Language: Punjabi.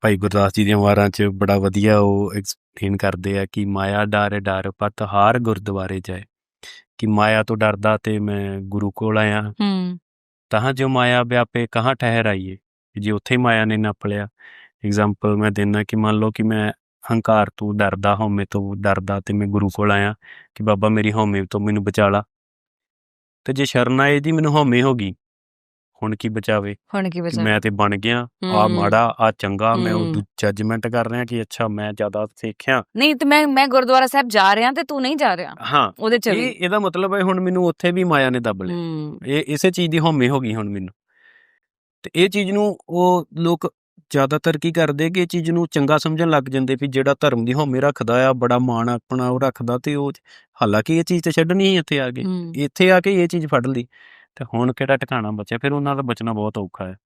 ਭਾਈ ਗੁਰਦਾਸ ਜੀ ਦੀਆਂ ਵਾਰਾਂ 'ਚ ਬੜਾ ਵਧੀਆ ਉਹ ਐਕਸਪਲੇਨ ਕਰਦੇ ਆ ਕਿ ਮਾਇਆ ਡਰ ਡਰ ਪਤ ਹਾਰ ਗੁਰਦੁਆਰੇ ਜਾਏ। ਕਿ ਮਾਇਆ ਤੋਂ ਡਰਦਾ ਤੇ ਮੈਂ ਗੁਰੂ ਕੋਲ ਆਇਆ। ਹੂੰ। ਤਹਾਂ ਜੋ ਮਾਇਆ ਵਿਆਪੇ ਕਹਾਂ ਠਹਿਰ ਆਈਏ? ਜੇ ਉੱਥੇ ਹੀ ਮਾਇਆ ਨੇ ਨੱਪ ਲਿਆ ਐਗਜ਼ਾਮਪਲ ਮੈਂ ਦਿੰਦਾ ਕਿ ਮੰਨ ਲਓ ਕਿ ਮੈਂ ਹੰਕਾਰ ਤੋਂ ਡਰਦਾ ਹਉਮੈ ਤੋਂ ਡਰਦਾ ਤੇ ਮੈਂ ਗੁਰੂ ਕੋਲ ਆਇਆ ਕਿ ਬਾਬਾ ਮੇਰੀ ਹਉਮੈ ਤੋਂ ਮੈਨੂੰ ਬਚਾ ਲਾ। ਤੇ ਜੇ ਸ਼ਰਨ ਆਏ ਦੀ ਮੈਨੂੰ ਹਉਮੈ ਹੋ ਗਈ। ਹੁਣ ਕੀ ਬਚਾਵੇ? ਹੁਣ ਕੀ ਕਿ ਬਚਾ ਮੈਂ ਤੇ ਬਣ ਗਿਆ ਆ। ਮਾੜਾ ਆ ਚੰਗਾ ਮੈਂ ਉਹ। ਜੱਜਮੈਂਟ ਕਰ ਰਿਹਾ ਕਿ ਅੱਛਾ ਮੈਂ ਜ਼ਿਆਦਾ ਸਿੱਖਿਆ। ਨਹੀਂ ਤੇ ਮੈਂ ਮੈਂ ਗੁਰਦੁਆਰਾ ਸਾਹਿਬ ਜਾ ਰਿਹਾ ਤੇ ਤੂੰ ਨਹੀਂ ਜਾ ਰਿਹਾ। ਹਾਂ ਉਹਦੇ ਚ ਇਹ ਵੀ। ਇਹਦਾ ਮਤਲਬ ਹੈ ਹੁਣ ਮੈਨੂੰ ਉੱਥੇ ਵੀ ਮਾਇਆ ਨੇ ਦੱਬ ਲਿਆ। ਹੂੰ। ਇਹ ਇਸੇ ਚੀਜ਼ ਦੀ ਹਉਮੈ ਹੋ ਗਈ ਹੁਣ ਮੈਨੂੰ। ਤੇ ਇਹ ਚੀਜ਼ ਨੂੰ ਉਹ ਲੋਕ ਜ਼ਿਆਦਾਤਰ ਕੀ ਕਰਦੇ ਕਿ ਇਹ ਚੀਜ਼ ਨੂੰ ਚੰਗਾ ਸਮਝਣ ਲੱਗ ਜਾਂਦੇ ਵੀ ਜਿਹੜਾ ਧਰਮ ਦੀ ਹਉਮੈ ਰੱਖਦਾ ਆ ਬੜਾ ਮਾਣ ਆਪਣਾ ਉਹ ਰੱਖਦਾ ਤੇ ਉਹ ਹਾਲਾਂਕਿ ਇਹ ਚੀਜ਼ ਤੇ ਛੱਡਣੀ ਹੀ ਇੱਥੇ ਆ ਹੂੰ। ਇੱਥੇ ਆ ਕੇ ਇਹ ਚੀਜ਼ ਫੜ ਲਈ। ਤੇ ਹੁਣ ਕਿਹੜਾ ਟਿਕਾਣਾ ਬਚਿਆ? ਫਿਰ ਉਹਨਾਂ ਦਾ ਬਚਣਾ ਬਹੁਤ ਔਖਾ ਹੈ।